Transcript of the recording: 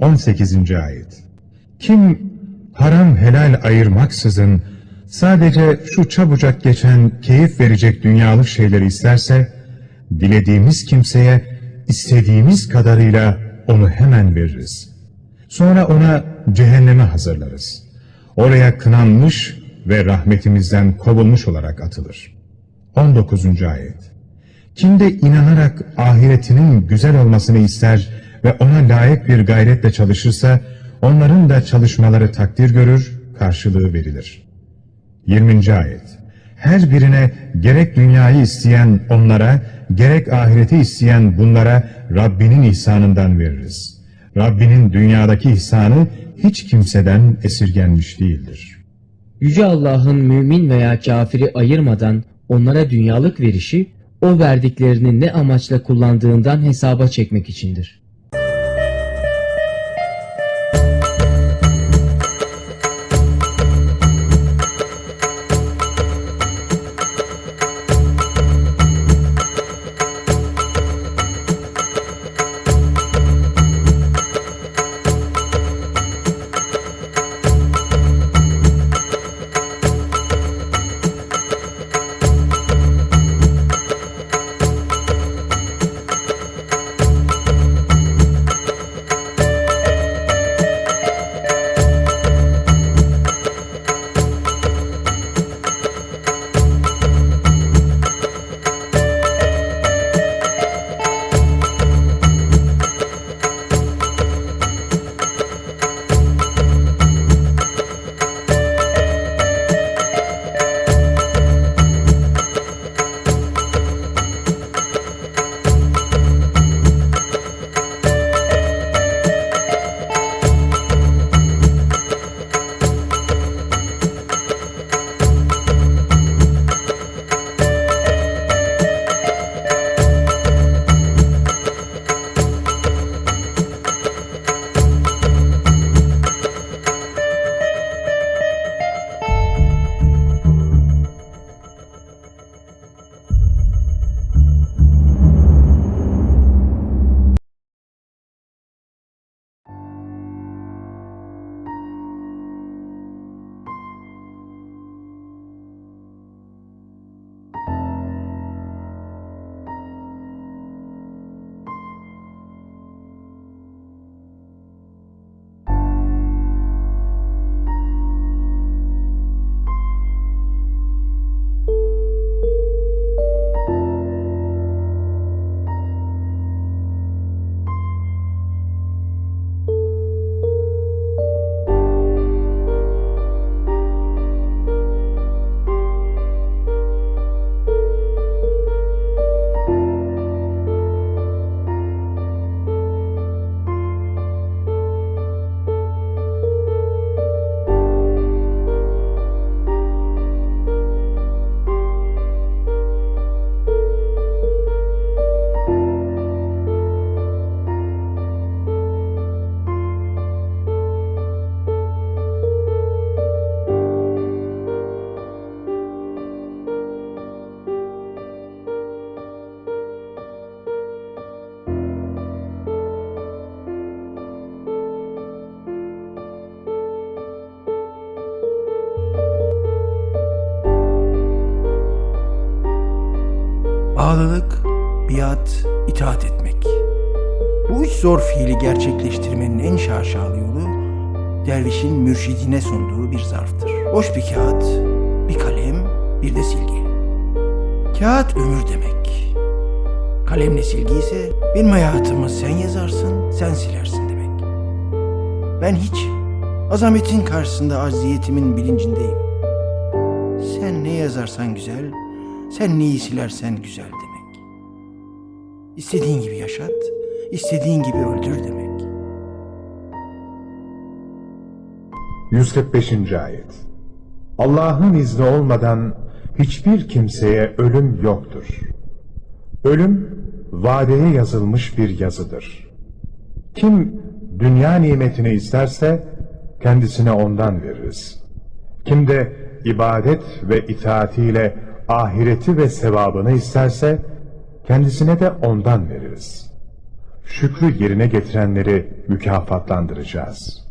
18. Ayet Kim haram helal ayırmaksızın sadece şu çabucak geçen keyif verecek dünyalık şeyleri isterse, dilediğimiz kimseye istediğimiz kadarıyla onu hemen veririz. Sonra ona cehenneme hazırlarız. Oraya kınanmış ve rahmetimizden kovulmuş olarak atılır. 19. Ayet Kim de inanarak ahiretinin güzel olmasını ister ve ona layık bir gayretle çalışırsa, onların da çalışmaları takdir görür, karşılığı verilir. 20. Ayet Her birine gerek dünyayı isteyen onlara, gerek ahireti isteyen bunlara Rabbinin ihsanından veririz. Rabbinin dünyadaki ihsanı hiç kimseden esirgenmiş değildir. Yüce Allah'ın mümin veya kafiri ayırmadan onlara dünyalık verişi, o verdiklerini ne amaçla kullandığından hesaba çekmek içindir. Bağlılık, biat, itaat etmek. Bu üç zor fiili gerçekleştirmenin en şaşalı yolu, dervişin mürşidine sunduğu bir zarftır. Boş bir kağıt, bir kalem, bir de silgi. Kağıt ömür demek. Kalemle silgi ise benim hayatımı sen yazarsın, sen silersin demek. Ben hiç azametin karşısında acziyetimin bilincindeyim. Sen ne yazarsan güzel, sen neyi silersen güzel demek. İstediğin gibi yaşat, istediğin gibi öldür demek. 145. Ayet Allah'ın izni olmadan hiçbir kimseye ölüm yoktur. Ölüm, vadeye yazılmış bir yazıdır. Kim dünya nimetini isterse, kendisine ondan veririz. Kim de ibadet ve itaatiyle ahireti ve sevabını isterse, kendisine de ondan veririz. şükrü yerine getirenleri mükafatlandıracağız.